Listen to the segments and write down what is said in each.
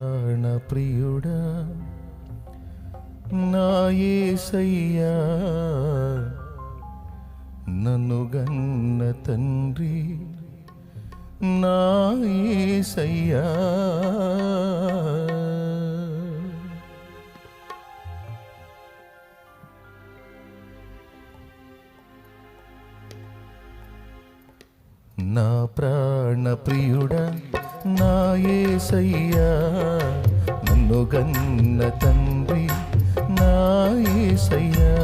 ప్రాణప్రియుడా నా యేసయ్యా నన్ను గన్న తండ్రి నా యేసయ్యా నా ప్రాణప్రియుడా నా యేసయ్యా నన్ను గన్న తండ్రి నా యేసయ్యా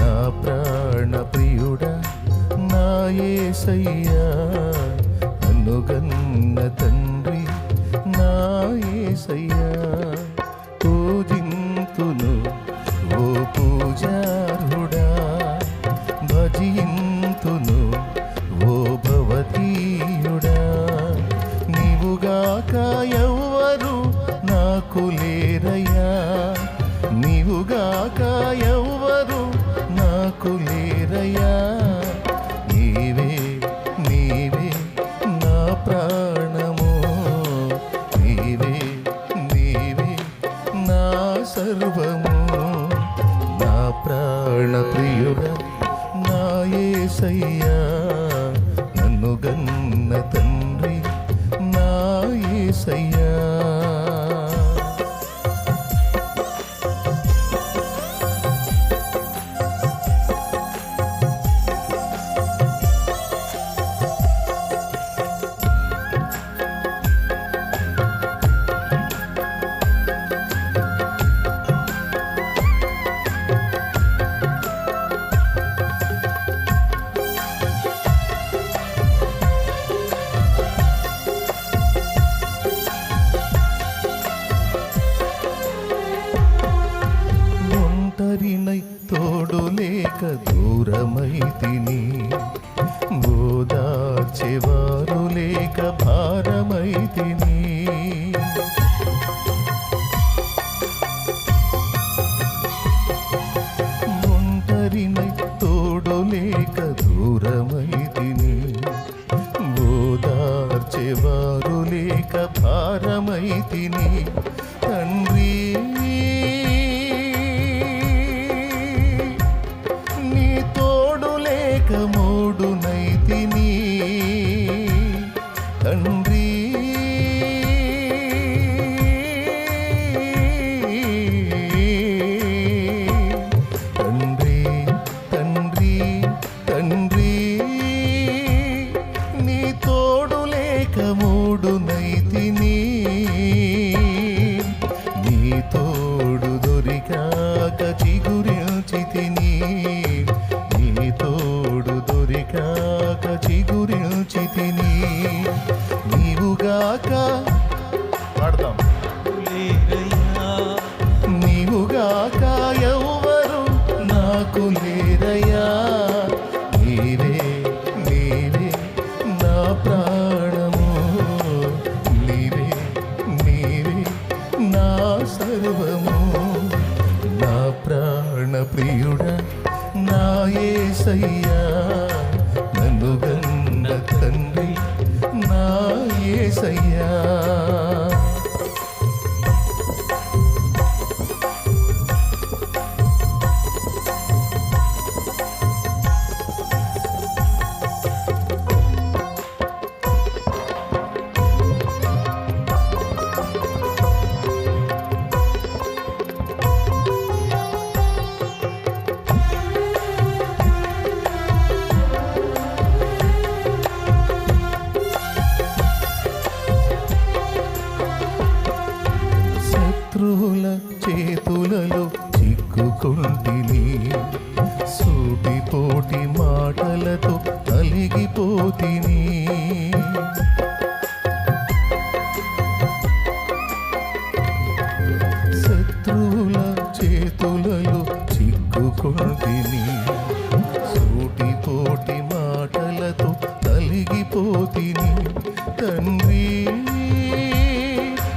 నా ప్రాణప్రియుడా నా యేసయ్యా నన్ను గన్న తండ్రి నా యేసయ్యా పూజింతును ఓ పూజారుడా భజింతును say yeah. ಅನೇಕ నీవుగాక పాడతాం. నీవుగాక ఎవ్వరు నాకు లేరయ్యా. నీవే నీవే నా ప్రాణము. నీవే నీవే నా సర్వము. నా ప్రాణ ప్రియుడా నా నన్ను గన్న ஏசையா మాటలతో నలిగిపోతిని శత్రువుల చేతులలో చిక్కుకుంటిని. సూటిపోటి మాటలతో నలిగిపోతిని తండ్రి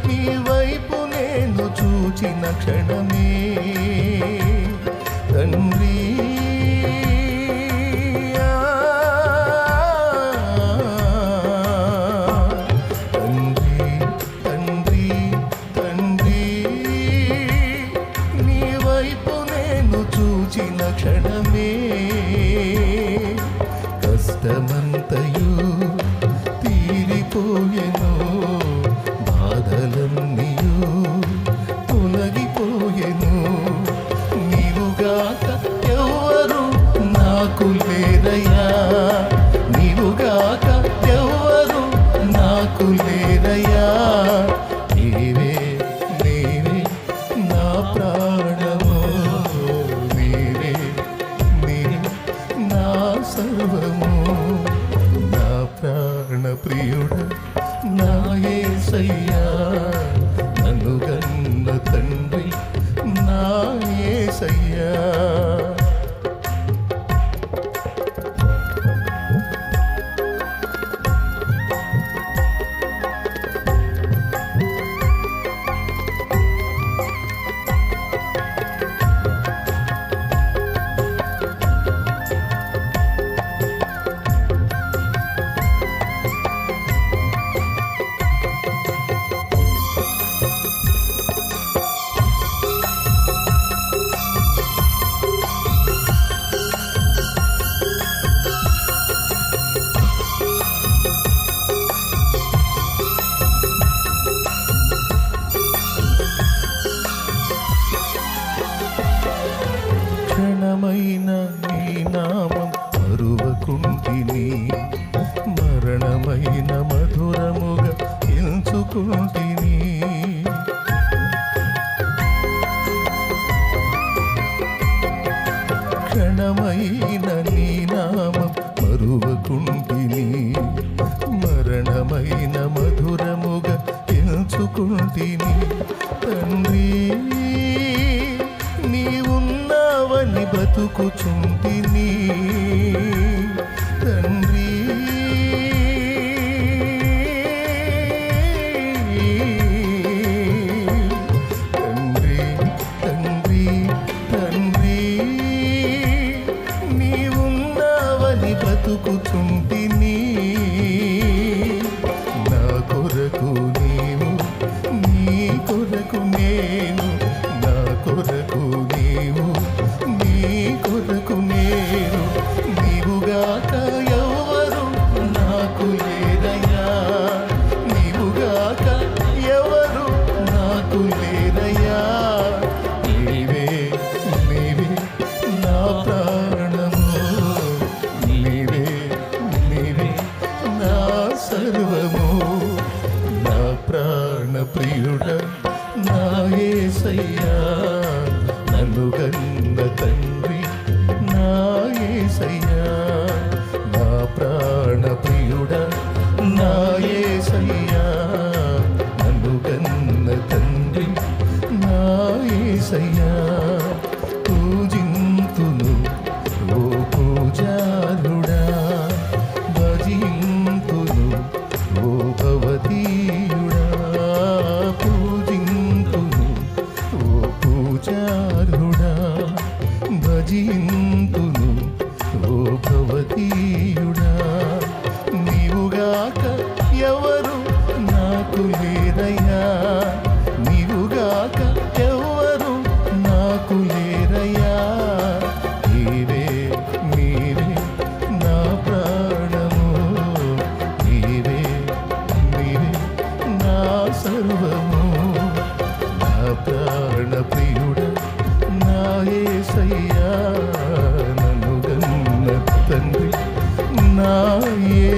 నీ వైపు నేను చూచిన క్షణం Ram. అనుకుంటిని క్షణమైన నీ నామం మరువకుంటిని. మరణమైన మధురముగా ఎంచుకుంటిని తండ్రి నీవున్నావని బతుకుచుంటిని. తండ్రి ये